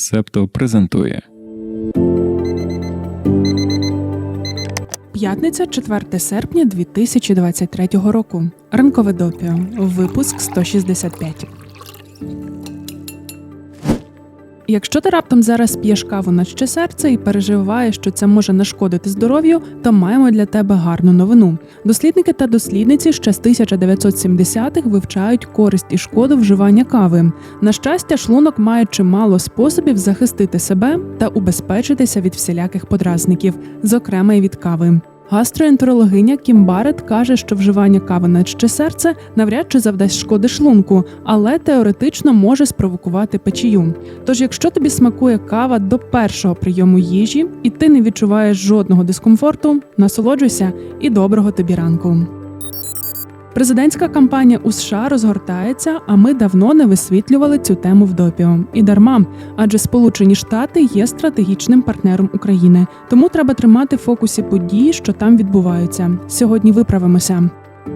Септо презентує П'ятниця, 4 серпня 2023 року. Ранкове допіо. Випуск 165. Якщо ти раптом зараз п'єш каву на ще серце і переживаєш, що це може нашкодити здоров'ю, то маємо для тебе гарну новину. Дослідники та дослідниці ще з 1970-х вивчають користь і шкоду вживання кави. На щастя, шлунок має чимало способів захистити себе та убезпечитися від всіляких подразників, зокрема й від кави. Гастроентерологиня Кім Барет каже, що вживання кави на ще серце навряд чи завдасть шкоди шлунку, але теоретично може спровокувати печію. Тож, якщо тобі смакує кава до першого прийому їжі і ти не відчуваєш жодного дискомфорту, насолоджуйся і доброго тобі ранку. Президентська кампанія у США розгортається, а ми давно не висвітлювали цю тему в допіо. І дарма, адже Сполучені Штати є стратегічним партнером України, тому треба тримати в фокусі події, що там відбуваються. Сьогодні виправимося.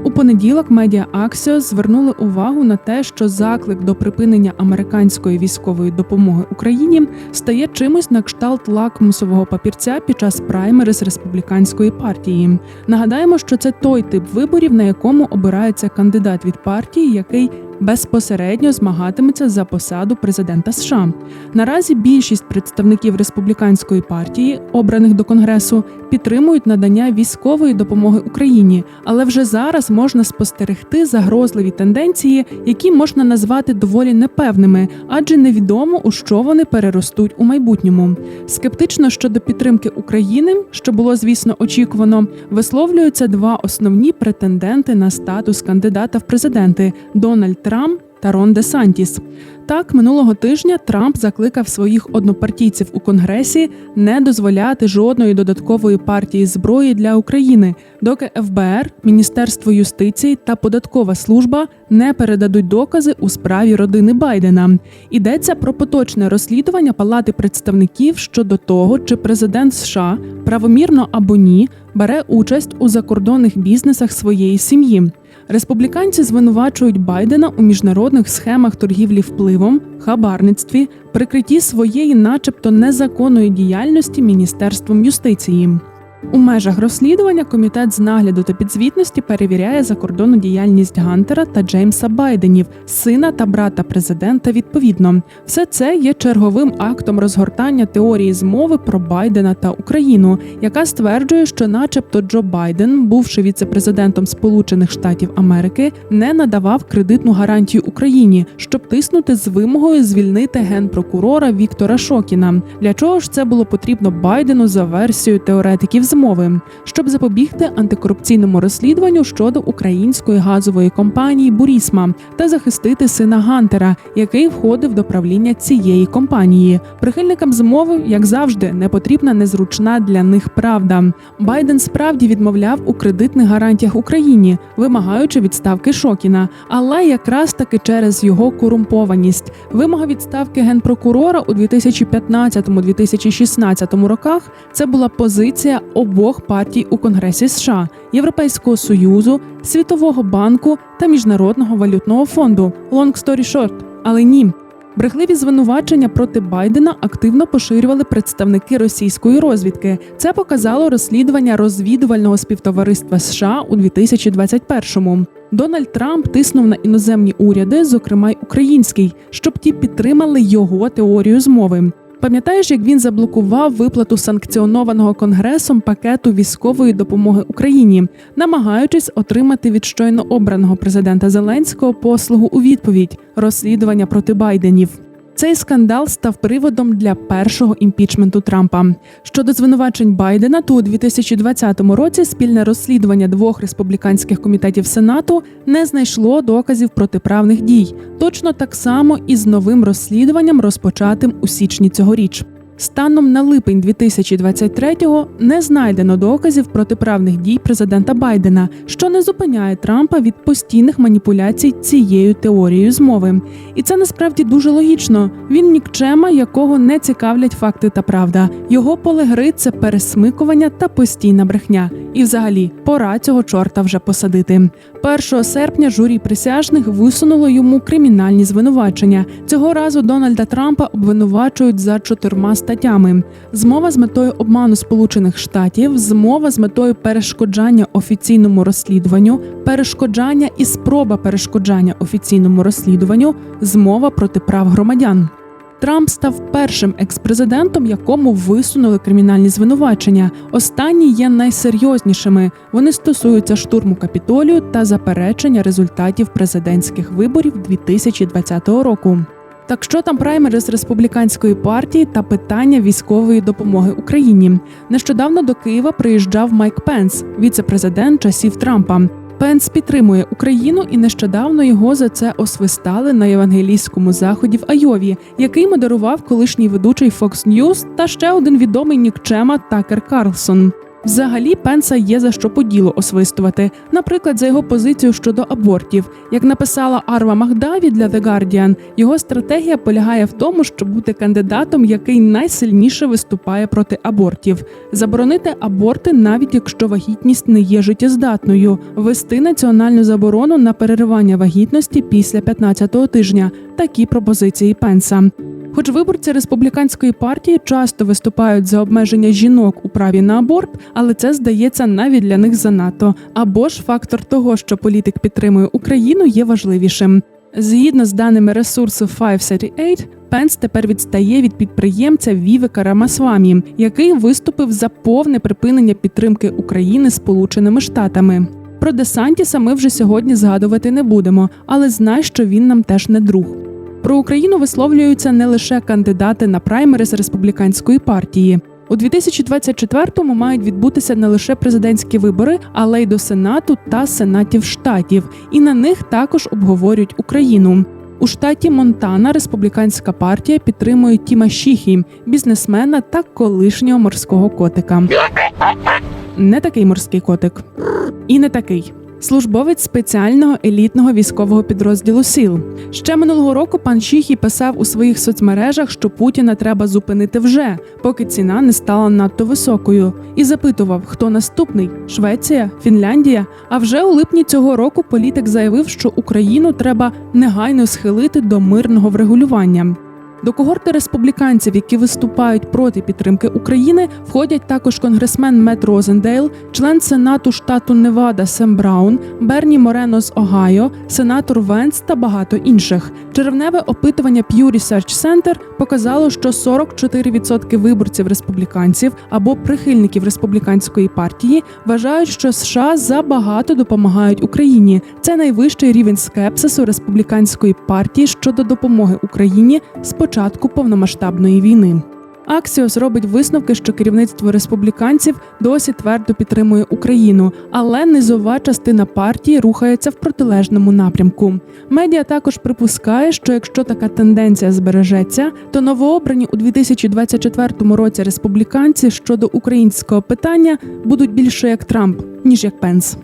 У понеділок медіа Аксіо звернули увагу на те, що заклик до припинення американської військової допомоги Україні стає чимось на кшталт лакмусового папірця під час праймерис республіканської партії. Нагадаємо, що це той тип виборів, на якому обирається кандидат від партії, який безпосередньо змагатиметься за посаду президента США. Наразі більшість представників республіканської партії, обраних до конгресу, підтримують надання військової допомоги Україні, але вже зараз можна спостерегти загрозливі тенденції, які можна назвати доволі непевними, адже невідомо у що вони переростуть у майбутньому. Скептично щодо підтримки України, що було звісно очікувано, висловлюються два основні претенденти на статус кандидата в президенти Дональд та Рон Де Сантіс. Так, минулого тижня Трамп закликав своїх однопартійців у Конгресі не дозволяти жодної додаткової партії зброї для України, доки ФБР, Міністерство юстиції та податкова служба не передадуть докази у справі родини Байдена. Йдеться про поточне розслідування Палати представників щодо того, чи президент США правомірно або ні бере участь у закордонних бізнесах своєї сім'ї. Республіканці звинувачують Байдена у міжнародних схемах торгівлі впливом, хабарництві, прикритті своєї, начебто, незаконної діяльності Міністерством юстиції. У межах розслідування комітет з нагляду та підзвітності перевіряє закордонну діяльність Гантера та Джеймса Байденів, сина та брата президента. Відповідно, все це є черговим актом розгортання теорії змови про Байдена та Україну, яка стверджує, що, начебто, Джо Байден, бувши віцепрезидентом Сполучених Штатів Америки, не надавав кредитну гарантію Україні, щоб тиснути з вимогою звільнити генпрокурора Віктора Шокіна. Для чого ж це було потрібно Байдену за версією теоретиків змови, щоб запобігти антикорупційному розслідуванню щодо української газової компанії Бурісма та захистити сина Гантера, який входив до правління цієї компанії. Прихильникам змови, як завжди, не потрібна незручна для них правда. Байден справді відмовляв у кредитних гарантіях Україні, вимагаючи відставки Шокіна, але якраз таки через його корумпованість. Вимога відставки генпрокурора у 2015-2016 роках це була позиція обох партій у Конгресі США, Європейського союзу, Світового банку та Міжнародного валютного фонду. Long story short. Але ні. Брехливі звинувачення проти Байдена активно поширювали представники російської розвідки. Це показало розслідування розвідувального співтовариства США у 2021-му. Дональд Трамп тиснув на іноземні уряди, зокрема й український, щоб ті підтримали його теорію змови. Пам'ятаєш, як він заблокував виплату санкціонованого конгресом пакету військової допомоги Україні, намагаючись отримати від щойно обраного президента Зеленського послугу у відповідь розслідування проти Байденів. Цей скандал став приводом для першого імпічменту Трампа. Щодо звинувачень Байдена, то у 2020 році спільне розслідування двох республіканських комітетів Сенату не знайшло доказів протиправних дій. Точно так само і з новим розслідуванням, розпочатим у січні цьогоріч. Станом на липень 2023-го не знайдено доказів протиправних дій президента Байдена, що не зупиняє Трампа від постійних маніпуляцій цією теорією змови. І це насправді дуже логічно. Він нікчема, якого не цікавлять факти та правда. Його поле гри – це пересмикування та постійна брехня. І, взагалі, пора цього чорта вже посадити. 1 серпня журі присяжних висунуло йому кримінальні звинувачення. Цього разу Дональда Трампа обвинувачують за чотирма статтями: змова з метою обману Сполучених Штатів, змова з метою перешкоджання офіційному розслідуванню, перешкоджання і спроба перешкоджання офіційному розслідуванню, змова проти прав громадян. Трамп став першим експрезидентом, якому висунули кримінальні звинувачення. Останні є найсерйознішими. Вони стосуються штурму капітолію та заперечення результатів президентських виборів 2020 року. Так що там праймери з республіканської партії та питання військової допомоги Україні? Нещодавно до Києва приїжджав Майк Пенс, віце-президент часів Трампа. Пенс підтримує Україну і нещодавно його за це освистали на євангелійському заході в Айові, який модерував колишній ведучий Fox News та ще один відомий нікчема Такер Карлсон. Взагалі, Пенса є за що по ділу освистувати, наприклад, за його позицію щодо абортів. Як написала Арва Магдаві для The Guardian, його стратегія полягає в тому, щоб бути кандидатом, який найсильніше виступає проти абортів, заборонити аборти, навіть якщо вагітність не є життєздатною, ввести національну заборону на переривання вагітності після 15-го тижня. Такі пропозиції Пенса. Хоч виборці республіканської партії часто виступають за обмеження жінок у праві на аборт, але це здається навіть для них занадто. Або ж фактор того, що політик підтримує Україну, є важливішим. Згідно з даними ресурсу 538, Пенс тепер відстає від підприємця Вівека Рамасвамі, який виступив за повне припинення підтримки України Сполученими Штатами. Про Десантіса ми вже сьогодні згадувати не будемо, але знай, що він нам теж не друг. Про Україну висловлюються не лише кандидати на праймери з республіканської партії. У 2024-му мають відбутися не лише президентські вибори, але й до Сенату та Сенатів штатів, і на них також обговорюють Україну. У штаті Монтана республіканська партія підтримує Тіма Шіхі, бізнесмена та колишнього морського котика. Не такий морський котик. І не такий. Службовець спеціального елітного військового підрозділу СІЛ ще минулого року пан Шіхі писав у своїх соцмережах, що Путіна треба зупинити вже, поки ціна не стала надто високою, і запитував, хто наступний Швеція, Фінляндія. А вже у липні цього року політик заявив, що Україну треба негайно схилити до мирного врегулювання. До когорти республіканців, які виступають проти підтримки України, входять також конгресмен Мет Розендейл, член сенату штату Невада Сем Браун, Берні Морено з Огайо, сенатор Венс та багато інших. Червневе опитування Pew Research Center показало, що 44% виборців республіканців або прихильників республіканської партії вважають, що США забагато допомагають Україні. Це найвищий рівень скепсису республіканської партії щодо допомоги Україні з початку повномасштабної війни. Аксіос робить висновки, що керівництво республіканців досі твердо підтримує Україну, але низова частина партії рухається в протилежному напрямку. Медіа також припускає, що якщо така тенденція збережеться, то новообрані у 2024 році республіканці щодо українського питання будуть більше як Трамп ніж як Пенс.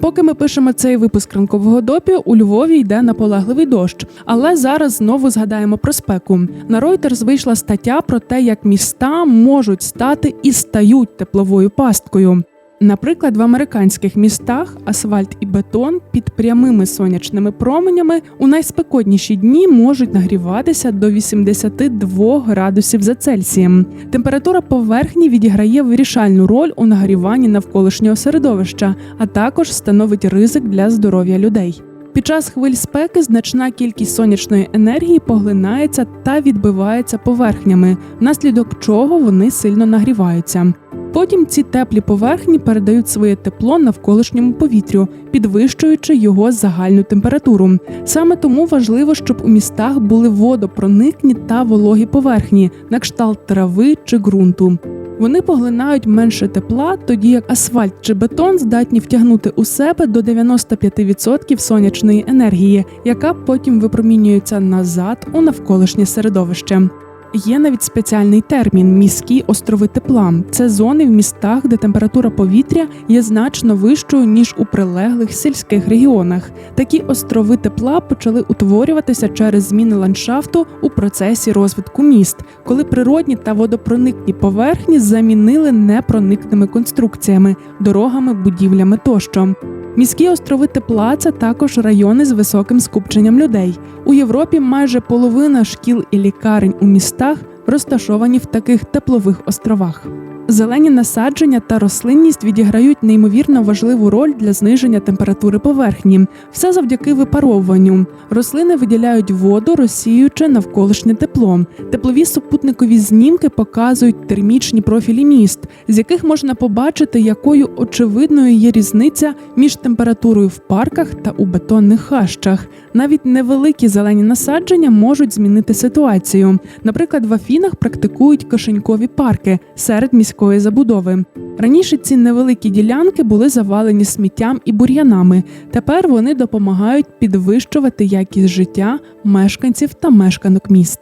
Поки ми пишемо цей випуск ранкового допі, у Львові йде наполегливий дощ. Але зараз знову згадаємо про спеку. На Reuters вийшла стаття про те, як міста можуть стати і стають тепловою пасткою. Наприклад, в американських містах асфальт і бетон під прямими сонячними променями у найспекотніші дні можуть нагріватися до 82 градусів за Цельсієм. Температура поверхні відіграє вирішальну роль у нагріванні навколишнього середовища, а також становить ризик для здоров'я людей. Під час хвиль спеки значна кількість сонячної енергії поглинається та відбивається поверхнями, внаслідок чого вони сильно нагріваються. Потім ці теплі поверхні передають своє тепло навколишньому повітрю, підвищуючи його загальну температуру. Саме тому важливо, щоб у містах були водопроникні та вологі поверхні, на кшталт трави чи ґрунту. Вони поглинають менше тепла, тоді як асфальт чи бетон здатні втягнути у себе до 95% сонячної енергії, яка потім випромінюється назад у навколишнє середовище. Є навіть спеціальний термін міські острови тепла. Це зони в містах, де температура повітря є значно вищою ніж у прилеглих сільських регіонах. Такі острови тепла почали утворюватися через зміни ландшафту у процесі розвитку міст, коли природні та водопроникні поверхні замінили непроникними конструкціями, дорогами, будівлями тощо. Міські острови тепла це також райони з високим скупченням людей. У Європі майже половина шкіл і лікарень у містах розташовані в таких теплових островах. Зелені насадження та рослинність відіграють неймовірно важливу роль для зниження температури поверхні, все завдяки випаровуванню. Рослини виділяють воду, розсіюючи навколишнє тепло. Теплові супутникові знімки показують термічні профілі міст, з яких можна побачити, якою очевидною є різниця між температурою в парках та у бетонних хащах. Навіть невеликі зелені насадження можуть змінити ситуацію. Наприклад, в Афінах практикують кишенькові парки серед міської забудови. Раніше ці невеликі ділянки були завалені сміттям і бур'янами. Тепер вони допомагають підвищувати якість життя мешканців та мешканок міст.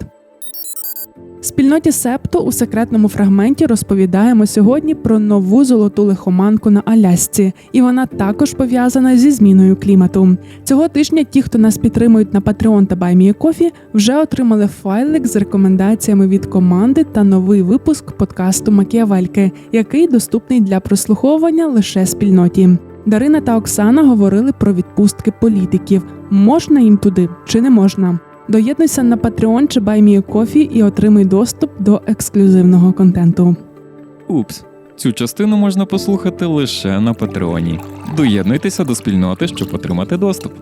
Спільноті Септо у секретному фрагменті розповідаємо сьогодні про нову золоту лихоманку на Алясці, і вона також пов'язана зі зміною клімату. Цього тижня ті, хто нас підтримують на Patreon та BuyMeACoffee, вже отримали файлик з рекомендаціями від команди та новий випуск подкасту Макіавельки, який доступний для прослуховування лише спільноті. Дарина та Оксана говорили про відпустки політиків: можна їм туди чи не можна. Доєднуйся на Patreon чи BuyMeACoffee і отримай доступ до ексклюзивного контенту. Упс, цю частину можна послухати лише на Патреоні. Доєднуйтеся до спільноти, щоб отримати доступ.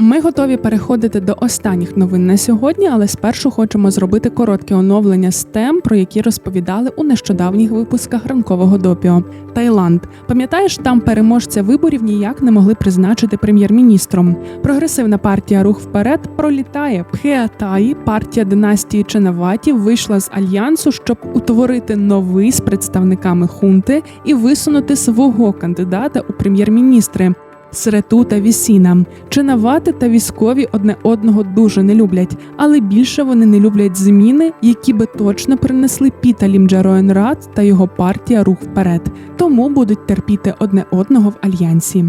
Ми готові переходити до останніх новин на сьогодні, але спершу хочемо зробити коротке оновлення з тем, про які розповідали у нещодавніх випусках ранкового допіо. Таїланд. Пам'ятаєш, там переможця виборів ніяк не могли призначити прем'єр-міністром. Прогресивна партія Рух вперед пролітає. Пхеатаї, партія династії Ченаваті, вийшла з альянсу, щоб утворити новий з представниками хунти і висунути свого кандидата у прем'єр-міністри. Срету та Вісіна. Чинавати та військові одне одного дуже не люблять, але більше вони не люблять зміни, які би точно принесли Піта Джароенрад та його партія Рух вперед, тому будуть терпіти одне одного в альянсі.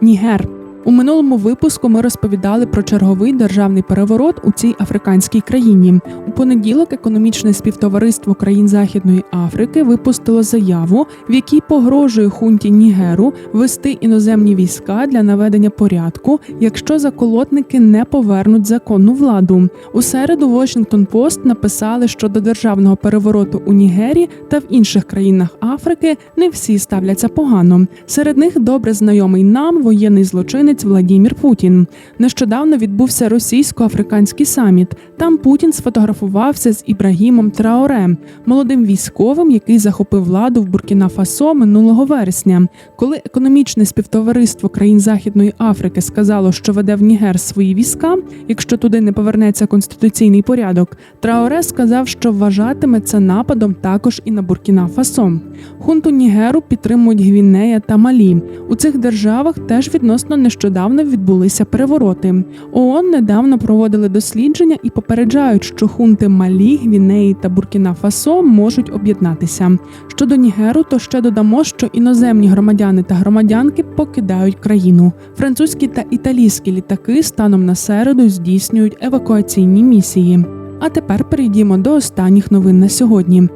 Нігер. У минулому випуску ми розповідали про черговий державний переворот у цій африканській країні. У понеділок економічне співтовариство країн Західної Африки випустило заяву, в якій погрожує хунті Нігеру вести іноземні війська для наведення порядку, якщо заколотники не повернуть законну владу. У середу Washington Post написали, що до державного перевороту у Нігері та в інших країнах Африки не всі ставляться погано. Серед них добре знайомий нам воєнний злочинець Владімір Путін. Нещодавно відбувся російсько-африканський саміт. Там Путін сфотографувався з Ібрагімом Траоре, молодим військовим, який захопив владу в Буркіна Фасо минулого вересня. Коли економічне співтовариство країн Західної Африки сказало, що веде в Нігер свої війська, якщо туди не повернеться конституційний порядок, Траоре сказав, що вважатиме це нападом також і на Буркіна Фасо. Хунту Нігеру підтримують Гвінея та Малі. У цих державах теж відносно нещодавно відбулися перевороти. ООН недавно проводили дослідження і попереджають, що хунти Малі, Гвінеї та Буркіна Фасо можуть об'єднатися. Щодо Нігеру, то ще додамо, що іноземні громадяни та громадянки покидають країну. Французькі та італійські літаки станом на середу здійснюють евакуаційні місії. А тепер перейдімо до останніх новин на сьогодні.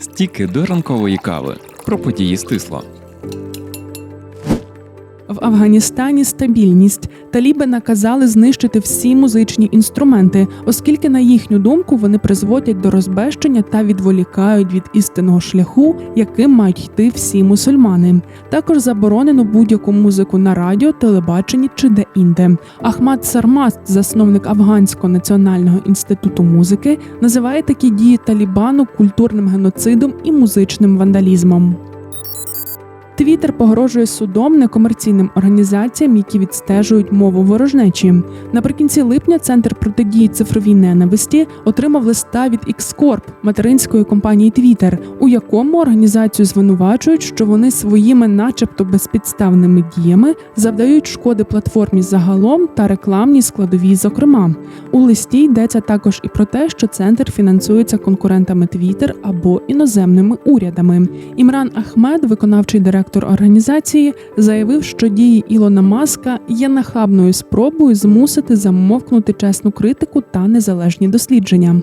Стіки до ранкової кави про події стисло. Афганістані стабільність. Таліби наказали знищити всі музичні інструменти, оскільки, на їхню думку, вони призводять до розбещення та відволікають від істинного шляху, яким мають йти всі мусульмани. Також заборонено будь-яку музику на радіо, телебаченні чи де-інде. Ахмад Сармаст, засновник Афганського національного інституту музики, називає такі дії Талібану культурним геноцидом і музичним вандалізмом. Твіттер погрожує судом некомерційним організаціям, які відстежують мову ворожнечі. Наприкінці липня центр протидії цифровій ненависті отримав листа від X-Corp, материнської компанії Twitter, у якому організацію звинувачують, що вони своїми, начебто безпідставними діями, завдають шкоди платформі загалом та рекламній складовій. Зокрема, у листі йдеться також і про те, що центр фінансується конкурентами Twitter або іноземними урядами. Імран Ахмед, виконавчий директор організації, заявив, що дії Ілона Маска є нахабною спробою змусити замовкнути чесну критику та незалежні дослідження.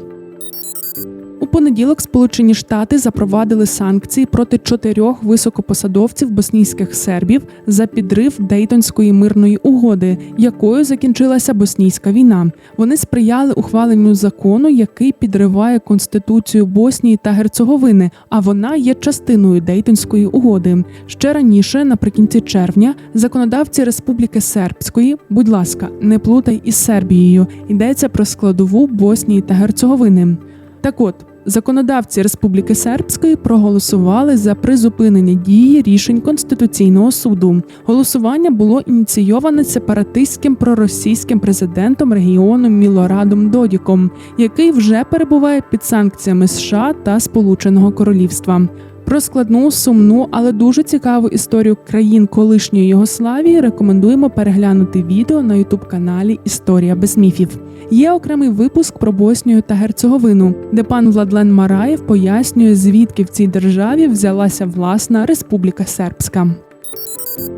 Понеділок Сполучені Штати запровадили санкції проти чотирьох високопосадовців боснійських сербів за підрив Дейтонської мирної угоди, якою закінчилася боснійська війна. Вони сприяли ухваленню закону, який підриває конституцію Боснії та Герцеговини, а вона є частиною Дейтонської угоди. Ще раніше, наприкінці червня, законодавці Республіки Сербської, будь ласка, не плутай із Сербією. Йдеться про складову Боснії та Герцеговини. Так от. Законодавці Республіки Сербської проголосували за призупинення дії рішень Конституційного суду. Голосування було ініційоване сепаратистським проросійським президентом регіону Мілорадом Додіком, який вже перебуває під санкціями США та Сполученого Королівства. Про складну, сумну, але дуже цікаву історію країн колишньої Йогославії рекомендуємо переглянути відео на ютуб каналі Історія без міфів. Є окремий випуск про Боснію та Герцеговину, де пан Владлен Мараєв пояснює, звідки в цій державі взялася власна Республіка Сербська.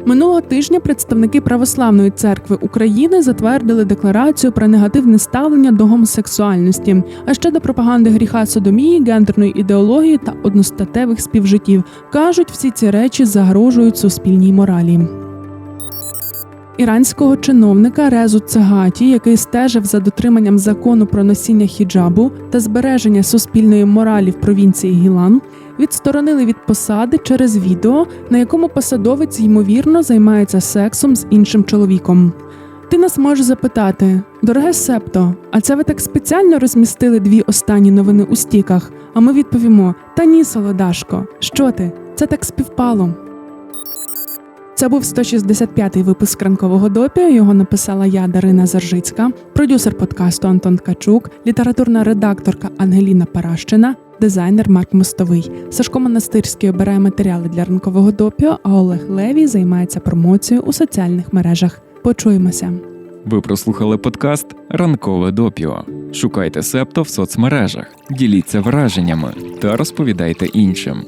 Минулого тижня представники Православної церкви України затвердили декларацію про негативне ставлення до гомосексуальності, а ще до пропаганди гріха содомії, гендерної ідеології та одностатевих співжиттів. кажуть, всі ці речі загрожують суспільній моралі. Іранського чиновника Резу Цагаті, який стежив за дотриманням закону про носіння хіджабу та збереження суспільної моралі в провінції Гілан, відсторонили від посади через відео, на якому посадовець ймовірно займається сексом з іншим чоловіком. Ти нас можеш запитати, дороге септо, а це ви так спеціально розмістили дві останні новини у стіках? А ми відповімо: Та ні, солодашко, що ти? Це так співпало. Це був 165-й випуск ранкового допіо. Його написала я, Дарина Заржицька, продюсер подкасту Антон Ткачук, літературна редакторка Ангеліна Паращина, дизайнер Марк Мостовий. Сашко Монастирський обирає матеріали для ранкового допіо, а Олег Левій займається промоцією у соціальних мережах. Почуємося. Ви прослухали подкаст Ранкове допіо. Шукайте септо в соцмережах, діліться враженнями та розповідайте іншим.